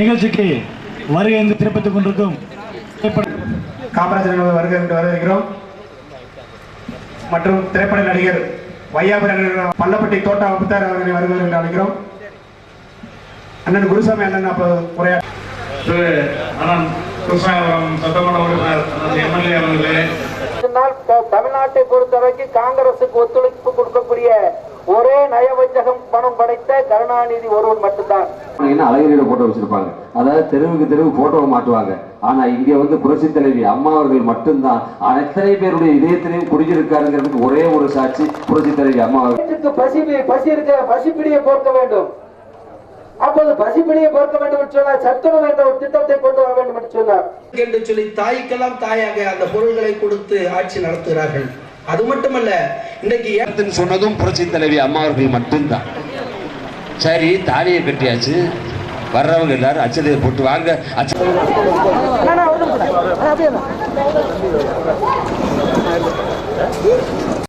நிகழ்ச்சிக்கு வருகை என்று சிறப்பித்துக் கொண்டிருக்கும். காமராஜர் வருகை என்று வரவேற்கிறோம். மற்றும் திரைப்பட நடிகர் வையாபுரி அண்ணன் பள்ளப்பட்டி தோட்டா முத்தார் அவர்களை வருகிறார் என்று அழைக்கிறோம். அண்ணன் குருசாமி அண்ணன் அப்போ உரையா திரு அனந்த் கிருஷ்ணாபுரம் சட்டமன்ற உறுப்பினர் எம்எல்ஏ அவர்களே. தமிழ்நாட்டை பொறுத்தவரைக்கும் காங்கிரசுக்கு ஒத்துழைப்பு நயவஞ்சகம் பணம் படைத்த கருணாநிதி ஒருவன் மட்டும்தான். என்ன அழகிரியோட போட்டோ வச்சிருப்பாங்க? அதாவது தெருவுக்கு தெருவு போட்டோவை மாட்டுவாங்க. ஆனா இங்க வந்து புரட்சி தலைவி அம்மா அவர்கள் மட்டும்தான். அத்தனை பேருடைய இதயத்திலையும் குடியிருக்காருங்கிறதுக்கு ஒரே ஒரு சாட்சி புரட்சி தலைவி அம்மா அவர்கள். பசி பசி இருக்க பசிப்பிடியை போர்க்க வேண்டும். அப்போது பசிப்பிடியை போர்க்க வேண்டும் என்று சொன்னார். சத்துணவு என்ற ஒரு திட்டத்தை கொண்டு வர வேண்டும் என்று சொன்னார். என்று சொல்லி தாய்க்கெல்லாம் தாயாக அந்த பொருள்களை கொடுத்து ஆட்சி நடத்துகிறார்கள். அது மட்டுமல்ல ஏத்துன்னு சொன்னதும் புரட்சி தலைவி அம்மா அவர்கள் மட்டும்தான். சரி தாலியை கட்டியாச்சு. வர்றவங்க எல்லாரும் அச்சதையை போட்டு வாங்க. அச்ச அப்படியே